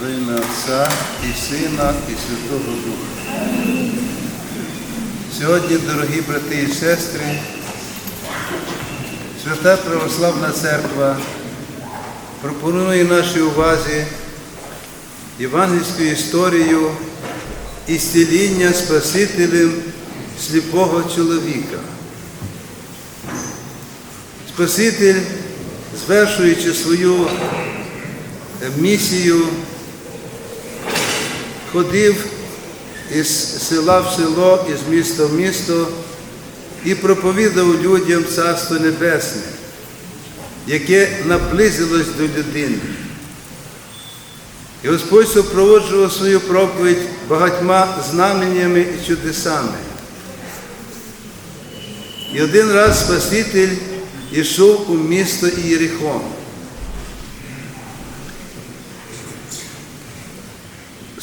Во ім'я Отця і Сина, і Святого Духа. Сьогодні, дорогі брати і сестри, Свята Православна Церква пропонує нашій увазі євангельську історію ісціління Спасителем сліпого чоловіка. Спаситель, звершуючи свою місію, ходив із села в село, із міста в місто і проповідав людям Царство Небесне, яке наблизилось до людини. І Господь супроводжував свою проповідь багатьма знаменнями і чудесами. І один раз Спаситель йшов у місто Ієрихон.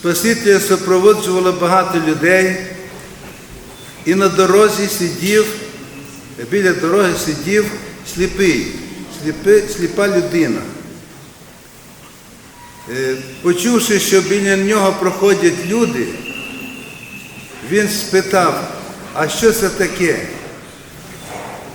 Спасителя супроводжувало багато людей, і на дорозі сидів, біля дороги сидів сліпий, сліпи, сліпа людина. Е, Почувши, що біля нього проходять люди, він спитав, а що це таке?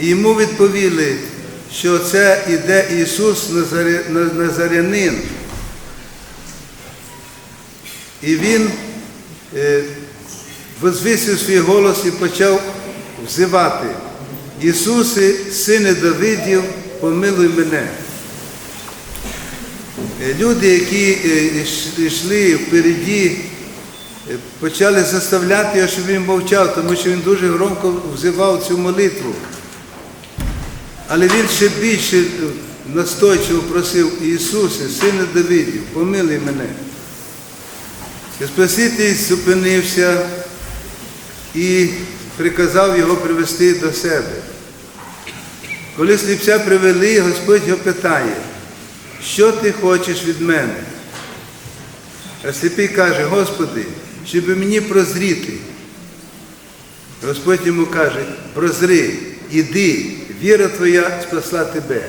І йому відповіли, що це іде Ісус Назаря- Назарянин. І він е, возвисив свій голос і почав взивати. Ісусе, сине Давидів, помилуй мене. Е, Люди, які йшли впереді, е, почали заставляти його, щоб він мовчав, тому що він дуже громко взивав цю молитву. Але він ще більше настойчиво просив Ісусе, сине Давидів, помилуй мене. І Спаситель зупинився і приказав його привести до себе. Коли сліпця привели, Господь його питає, що ти хочеш від мене? А сліпий каже, Господи, щоб мені прозріти. Господь йому каже, прозри, іди, віра твоя спасла тебе.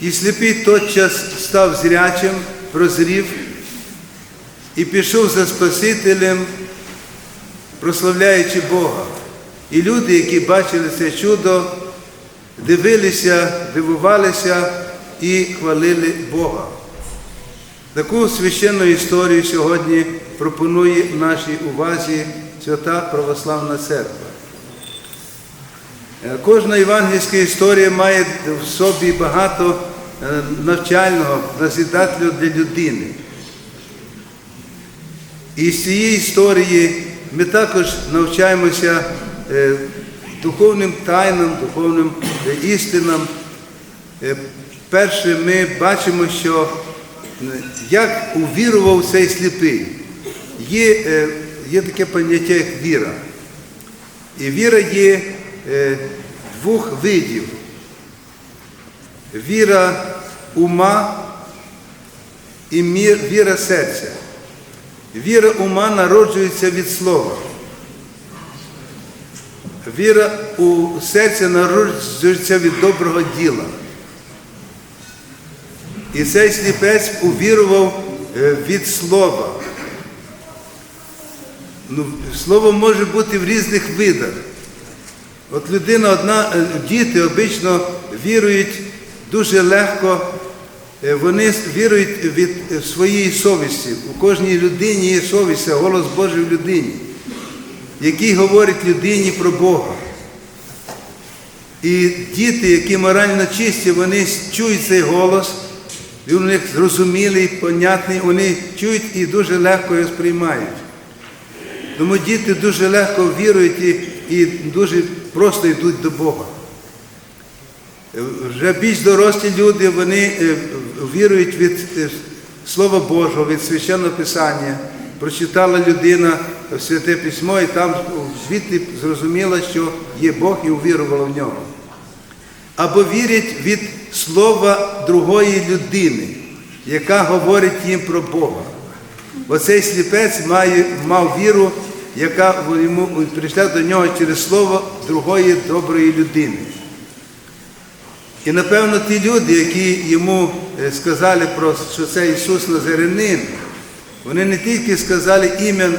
І сліпий тотчас став зрячим, прозрів і пішов за Спасителем, прославляючи Бога. І люди, які бачили це чудо, дивилися, дивувалися і хвалили Бога. Таку священну історію сьогодні пропонує в нашій увазі Свята Православна Церква. Е, Кожна євангельська історія має в собі багато е, навчального, назидателю для людини. І з цієї історії ми також навчаємося е, духовним тайнам, духовним е, істинам. Е, Перше, ми бачимо, що як увірував цей сліпий. Є, є таке поняття, як віра. І віра є двох видів. Віра ума і віра серця. Віра ума народжується від слова. Віра у серця народжується від доброго діла. І цей сліпець увірував е, від слова. Ну, слово може бути в різних видах. От людина одна, е, діти обично вірують дуже легко, вони вірують від е, своєї совісті. У кожній людині є совість, голос Божий в людині, який говорить людині про Бога. І діти, які морально чисті, вони чують цей голос, він у них зрозумілий, понятний, вони чують і дуже легко його сприймають. Тому діти дуже легко вірують і, і дуже просто йдуть до Бога. Е, Вже більш дорослі люди, вони е, вірують від е, Слова Божого, від священного Писання. Прочитала людина святе письмо, і там звідти зрозуміла, що є Бог і увірувала в нього. Або вірять від слова другої людини, яка говорить їм про Бога. Оцей сліпець має, мав віру, яка йому прийшла до нього через слово другої доброї людини. І напевно ті люди, які йому е, сказали про що це Ісус Назарянин, вони не тільки сказали ім'я,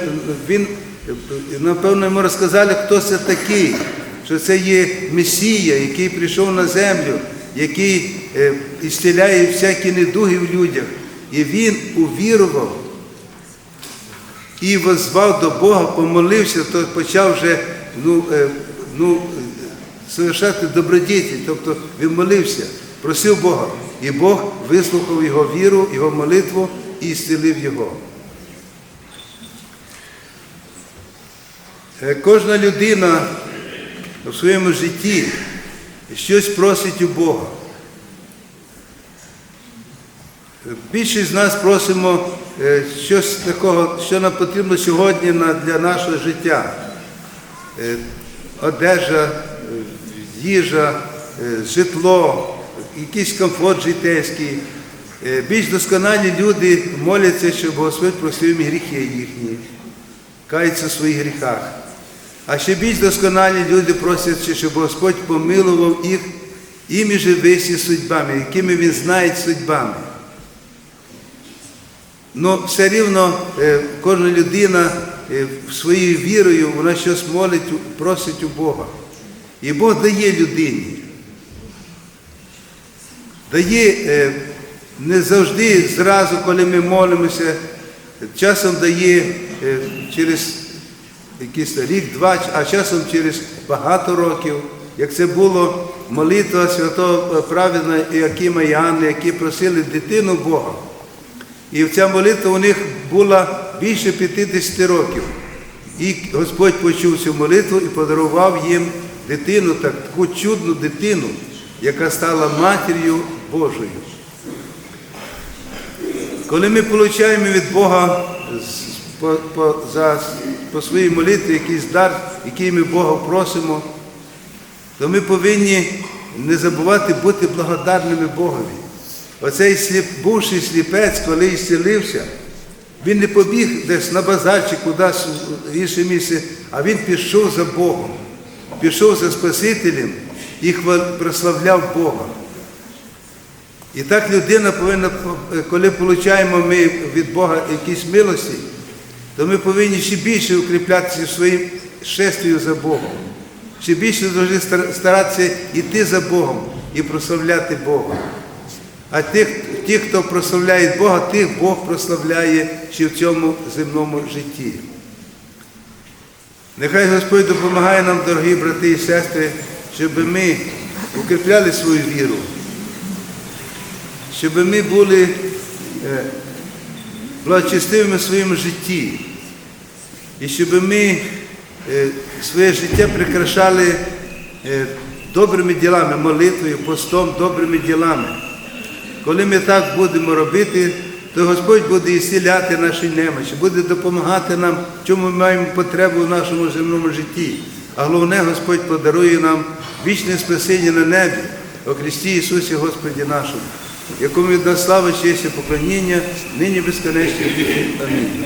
він, е, напевно, йому розказали, хто це такий, що це є Месія, який прийшов на землю, який е, ісціляє всякі недуги в людях. І він увірував і воззвав до Бога, помолився, то почав вже ну, ну, совершати добродіті, тобто він молився, просив Бога. І Бог вислухав його віру, його молитву і зцілив його. Е, Кожна людина в своєму житті щось просить у Бога. Більшість з нас просимо е, щось такого, що нам потрібно сьогодні для нашого життя. Е, Одежа, їжа, е, житло, якийсь комфорт житейський. Е, Більш досконалі люди моляться, щоб Господь простив гріхи їхні, каються в своїх гріхах. А ще більш досконалі люди просять, щоб Господь помилував їх імі живисі судьбами, якими Він знає судьбами. Ну, все рівно е, кожна людина своєю вірою, вона щось молить, просить у Бога. І Бог дає людині. Дає е, не завжди зразу, коли ми молимося, часом дає е, через якийсь рік-два, а часом через багато років, як це було молитва святого праведного Іакима і Анни, які просили дитину Бога. І ця молитва у них була більше 50 років. І Господь почув цю молитву і подарував їм дитину, так, таку чудну дитину, яка стала матір'ю Божою. Коли ми отримуємо від Бога по, по, за, по своїй молитві якийсь дар, який ми Бога просимо, то ми повинні не забувати бути благодарними Богові. Оцей сліп, бувший сліпець, коли ісцілився, він не побіг десь на базар кудись в інше місце, а він пішов за Богом, пішов за Спасителем і прославляв Бога. І так людина повинна, коли отримуємо ми від Бога якісь милості, то ми повинні ще більше укріплятися своїм шествію за Богом. Ще більше повинні старатися йти за Богом і прославляти Бога. А ті, хто прославляє Бога, тих Бог прославляє ще в цьому земному житті. Нехай Господь допомагає нам, дорогі брати і сестри, щоб ми укріпляли свою віру, щоб ми були е, благочестивими в своєму житті, і щоб ми е, своє життя прикрашали е, добрими ділами, молитвою, постом, добрими ділами. Коли ми так будемо робити, то Господь буде ісціляти наші немочі, буде допомагати нам, чому ми маємо потребу в нашому земному житті. А головне, Господь подарує нам вічне спасіння на небі, о Христі Ісусі Господі нашому, якому від нас слава, честь і поклоніння, нині безконечні віки. Амінь.